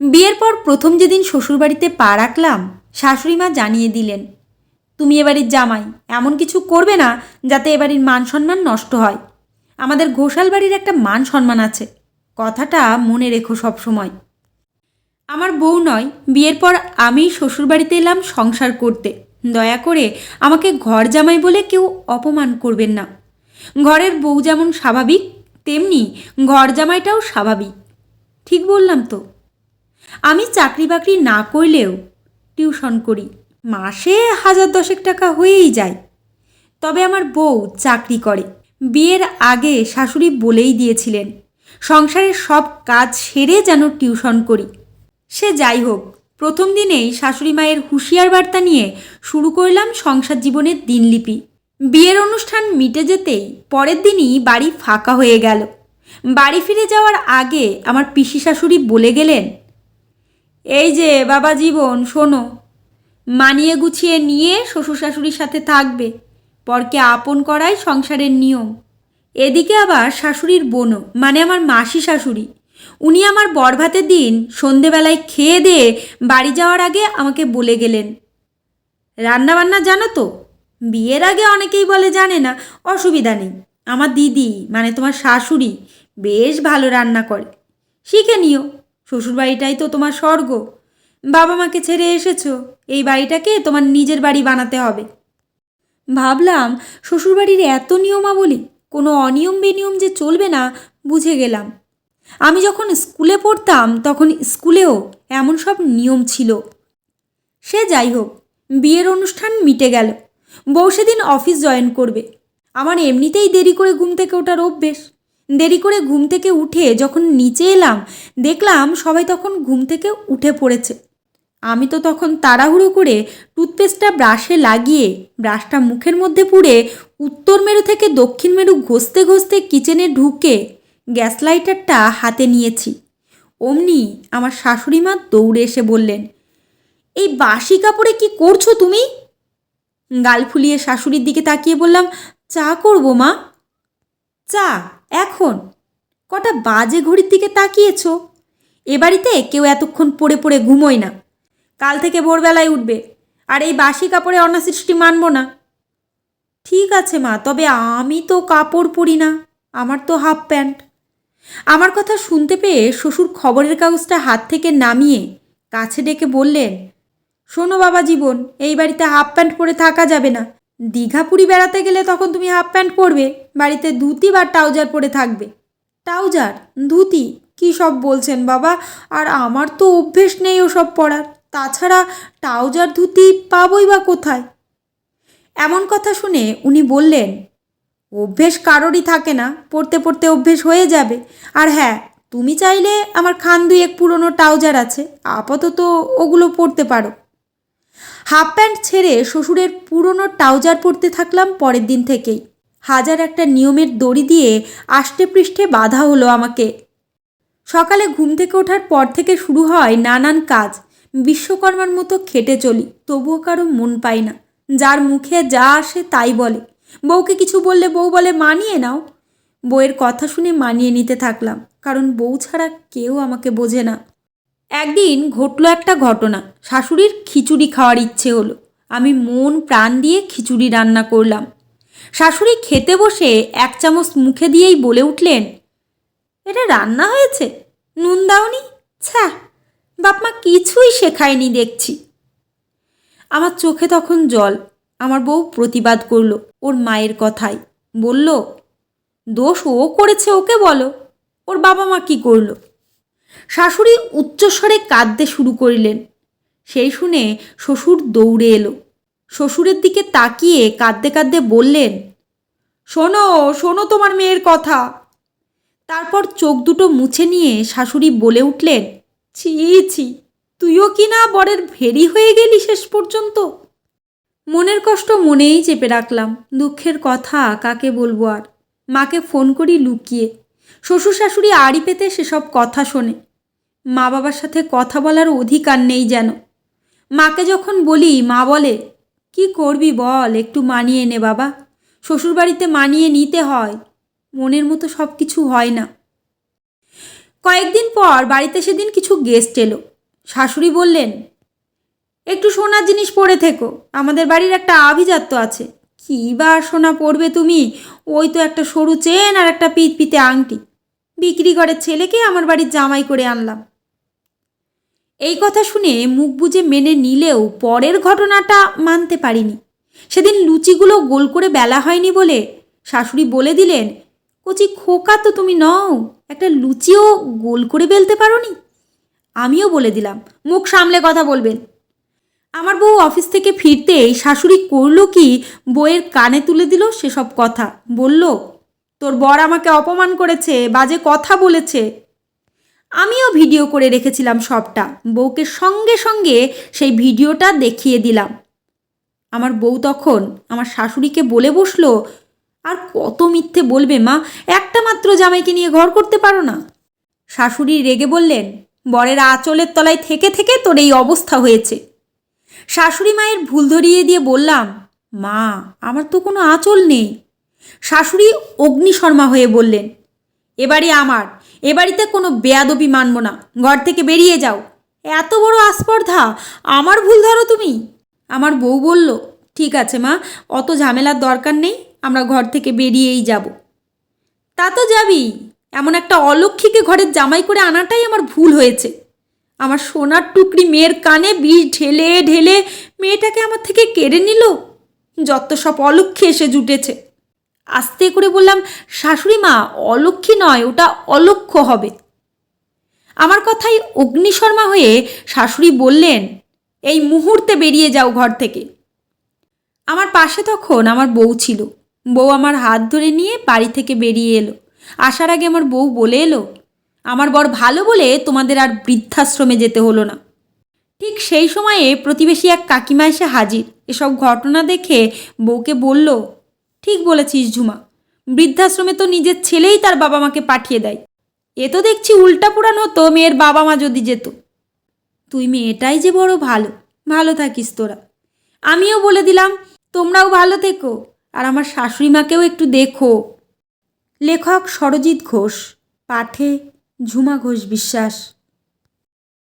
বিয়ের পর প্রথম যেদিন শ্বশুরবাড়িতে পা রাখলাম, শাশুড়ি মা জানিয়ে দিলেন, তুমি এবাড়ির জামাই, এমন কিছু করবে না যাতে এবাড়ির মান সম্মান নষ্ট হয়। আমাদের ঘোষাল বাড়ির একটা মান সম্মান আছে, কথাটা মনে রেখো সব সময়। আমার বউ নয়, বিয়ের পর আমি শ্বশুরবাড়িতে এলাম সংসার করতে। দয়া করে আমাকে ঘর জামাই বলে কেউ অপমান করবেন না। ঘরের বউ যেমন স্বাভাবিক, তেমনি ঘর জামাইটাও স্বাভাবিক। ঠিক বললাম তো? আমি চাকরি বাকরি না করলেও টিউশন করি। মাসে হাজার দশেক টাকা হয়েই যায়। তবে আমার বউ চাকরি করে। বিয়ের আগে শাশুড়ি বলেই দিয়েছিলেন, সংসারের সব কাজ সেরে যেন টিউশন করি। সে যাই হোক, প্রথম দিনেই শাশুড়ি মায়ের হুঁশিয়ার বার্তা নিয়ে শুরু করলাম সংসার জীবনের দিনলিপি। বিয়ের অনুষ্ঠান মিটে যেতেই পরের দিনই বাড়ি ফাঁকা হয়ে গেল। বাড়ি ফিরে যাওয়ার আগে আমার পিসি শাশুড়ি বলে গেলেন এই যে, বাবা জীবন, শোনো। মানিয়ে গুছিয়ে নিয়ে শ্বশুর শাশুড়ির সাথে থাকবে। পরকে আপন করাই সংসারের নিয়ম। এদিকে আবার শাশুড়ির বোনও মানে আমার মাসি শাশুড়ি। উনি আমার বরভাতের দিন সন্ধেবেলায় খেয়ে দিয়ে বাড়ি যাওয়ার আগে আমাকে বলে গেলেন। রান্নাবান্না জানো তো? বিয়ের আগে অনেকেই বলে জানে না, অসুবিধা নেই। আমার দিদি মানে তোমার শাশুড়ি, বেশ ভালো রান্না করে। শিখে নিও। শ্বশুরবাড়িটাই তো তোমার স্বর্গ। বাবা মাকে ছেড়ে এসেছ, এই বাড়িটাকে তোমার নিজের বাড়ি বানাতে হবে। ভাবলাম শ্বশুরবাড়ির এত নিয়মাবলী, কোনো অনিয়ম বেনিয়ম যে চলবে না, বুঝে গেলাম। আমি যখন স্কুলে পড়তাম, তখন স্কুলেও এমন সব নিয়ম ছিল। সে যাই হোক, বিয়ের অনুষ্ঠান মিটে গেল। বউ সেদিন অফিস জয়েন করবে। আমার এমনিতেই দেরি করে ঘুম থেকে ওঠার অভ্যেস। দেরি করে ঘুম থেকে উঠে যখন নিচে এলাম, দেখলাম সবাই তখন ঘুম থেকে উঠে পড়েছে। আমি তো তখন তাড়াহুড়ো করে টুথপেস্টটা ব্রাশে লাগিয়ে, ব্রাশটা মুখের মধ্যে পুড়ে উত্তর মেরু থেকে দক্ষিণ মেরু ঘষতে ঘষতে কিচেনে ঢুকে গ্যাস লাইটারটা হাতে নিয়েছি। অমনি আমার শাশুড়ি মা দৌড়ে এসে বললেন, এই বাসি কাপড়ে কি করছ তুমি? গাল ফুলিয়ে শাশুড়ির দিকে তাকিয়ে বললাম, চা করব মা। চা? এখন? কটা বাজে ঘড়ির দিকে তাকিয়েছ? এ বাড়িতে কেউ এতক্ষণ পড়ে পড়ে ঘুমোয় না। কাল থেকে ভোরবেলায় উঠবে। আর এই বাসি কাপড়ে অনাসৃষ্টি মানব না। ঠিক আছে মা, তবে আমি তো কাপড় পরি না। আমার তো হাফ প্যান্ট। আমার কথা শুনতে পেয়ে শ্বশুর খবরের কাগজটা হাত থেকে নামিয়ে কাছে ডেকে বললেন, শোনো বাবা জীবন, এই বাড়িতে হাফ প্যান্ট পরে থাকা যাবে না। দীঘাপুরি বেড়াতে গেলে তখন তুমি হাফ প্যান্ট পরবে, বাড়িতে ধুতি বা ট্রাউজার পরে থাকবে। ট্রাউজার? ধুতি? কী সব বলছেন বাবা? আর আমার তো অভ্যেস নেই ওসব পরার। তাছাড়া ট্রাউজার, ধুতি পাবই বা কোথায়? এমন কথা শুনে উনি বললেন, অভ্যেস কারোরই থাকে না, পড়তে পড়তে অভ্যেস হয়ে যাবে। আর হ্যাঁ তুমি চাইলে আমার খান দুই এক পুরনো ট্রাউজার আছে, আপাতত ওগুলো পরতে পারো। হাফ প্যান্ট ছেড়ে শ্বশুরের পুরনো ট্রাউজার পরতে থাকলাম পরের দিন থেকেই। হাজার একটা নিয়মের দড়ি দিয়ে আষ্টে পৃষ্ঠে বাধা হলো আমাকে। সকালে ঘুম থেকে ওঠার পর থেকে শুরু হয় নানান কাজ। বিশ্বকর্মার মতো খেটে চলি, তবুও কারও মন পাই না। যার মুখে যা আসে তাই বলে। বউকে কিছু বললে বউ বলে, মানিয়ে নাও। বউয়ের কথা শুনে মানিয়ে নিতে থাকলাম, কারণ বউ ছাড়া কেউ আমাকে বোঝে না। একদিন ঘটলো একটা ঘটনা। শাশুড়ির খিচুড়ি খাওয়ার ইচ্ছে হলো। আমি মন প্রাণ দিয়ে খিচুড়ি রান্না করলাম। শাশুড়ি খেতে বসে এক চামচ মুখে দিয়েই বলে উঠলেন, এটা রান্না হয়েছে? নুন দাওনি? ছ্যা বাপমা কিছুই শেখায়নি দেখছি। আমার চোখে তখন জল। আমার বউ প্রতিবাদ করল ওর মায়ের কথায়। বলল, দোষ ও করেছে ওকে বলো। ওর বাবা মা কি করল? শাশুড়ি উচ্চস্বরে কাঁদতে শুরু করিলেন। সেই শুনে শ্বশুর দৌড়ে এলো। শ্বশুরের দিকে তাকিয়ে কাঁদতে কাঁদতে বললেন, শোনো শোনো তোমার মেয়ের কথা। তারপর চোখ দুটো মুছে নিয়ে শাশুড়ি বলে উঠলেন, ছি ছি, তুইও কি না বরের ভেরি হয়ে গেলি শেষ পর্যন্ত? মনের কষ্ট মনেই চেপে রাখলাম, দুঃখের কথা কাকে বলব আর? মাকে ফোন করি লুকিয়ে। শ্বশুর শাশুড়ি আড়ি পেতে সেসব কথা শোনে। মা বাবার সাথে কথা বলার অধিকার নেই যেন। মাকে যখন বলি, মা বলে, কি করবি বল, একটু মানিয়ে নে বাবা। শ্বশুরবাড়িতে মানিয়ে নিতে হয়, মনের মতো সব কিছু হয় না। কয়েকদিন পর বাড়িতে সেদিন কিছু গেস্ট এলো। শাশুড়ি বললেন, একটু সোনার জিনিস পরে থেকো, আমাদের বাড়ির একটা আভিজাত্য আছে। কী বা সোনা পরবে তুমি? ওই তো একটা সরু চেন আর একটা পিতপিতে আংটি। বিক্রি ঘরের ছেলেকে আমার বাড়ির জামাই করে আনলাম। এই কথা শুনে মুখ বুজে মেনে নিলেও পরের ঘটনাটা মানতে পারিনি। সেদিন লুচিগুলো গোল করে বেলা হয়নি বলে শাশুড়ি বলে দিলেন, কচি খোকা তো তুমি নও, একটা লুচিও গোল করে বেলতে পারোনি? আমিও বলে দিলাম, মুখ সামলে কথা বলবেন। আমার বউ অফিস থেকে ফিরতেই শাশুড়ি করল কি বইয়ের কানে তুলে দিল সেসব কথা, বলল, তোর বর আমাকে অপমান করেছে, বাজে কথা বলেছে। আমিও ভিডিও করে রেখেছিলাম সবটা। বউকে সঙ্গে সঙ্গে সেই ভিডিওটা দেখিয়ে দিলাম। আমার বউ তখন আমার শাশুড়িকে বলে বসল, আর কত মিথ্যে বলবে মা? একটা মাত্র জামাইকে নিয়ে ঘর করতে পারো না? শাশুড়ি রেগে বললেন, বরের আঁচলের তলায় থেকে থেকে তোর এই অবস্থা হয়েছে। শাশুড়ি মায়ের ভুল ধরিয়ে দিয়ে বললাম, মা, আমার তো কোনো আঁচল নেই। শাশুড়ি অগ্নিশর্মা হয়ে বললেন এবারে আমার। এ বাড়িতে কোনো বেয়াদবি মানব না। ঘর থেকে বেরিয়ে যাও। এত বড় আস্পর্ধা! আমার ভুল ধরো তুমি। আমার বউ বলল, ঠিক আছে মা, অত ঝামেলার দরকার নেই, আমরা ঘর থেকে বেরিয়েই যাব। তা তো যাবি। এমন একটা অলক্ষীকে ঘরের জামাই করে আনাটাই আমার ভুল হয়েছে। আমার সোনার টুকরি মেয়ের কানে বিষ ঢেলে ঢেলে মেয়েটাকে আমার থেকে কেড়ে নিল। যত সব অলক্ষী এসে জুটেছে। আস্তে করে বললাম, শাশুড়ি মা অলক্ষী নয়, ওটা অলক্ষ হবে। আমার কথাই অগ্নিশর্মা হয়ে শাশুড়ি বললেন, এই মুহূর্তে বেরিয়ে যাও ঘর থেকে। আমার পাশে তখন আমার বউ ছিল। বউ আমার হাত ধরে নিয়ে বাড়ি থেকে বেরিয়ে এলো। আসার আগে আমার বউ বলে এলো, আমার বর ভালো বলে তোমাদের আর বৃদ্ধাশ্রমে যেতে হলো না। ঠিক সেই সময়ে প্রতিবেশী এক কাকিমা এসে হাজির। এসব ঘটনা দেখে বউকে বলল ঠিক বলেছিস ঝুমা। বৃদ্ধাশ্রমে তো নিজের ছেলেই তার বাবা মাকে পাঠিয়ে দেয়। এ তো দেখছি উল্টা পুরান হতো মেয়ের বাবা মা যদি যেত। তুই মেয়েটাই যে বড় ভালো ভালো থাকিস তোরা। আমিও বলে দিলাম, তোমরাও ভালো থেকো, আর আমার শাশুড়ি মাকেও একটু দেখো। লেখক সরজিৎ ঘোষ, পাঠে ঝুমা ঘোষ বিশ্বাস।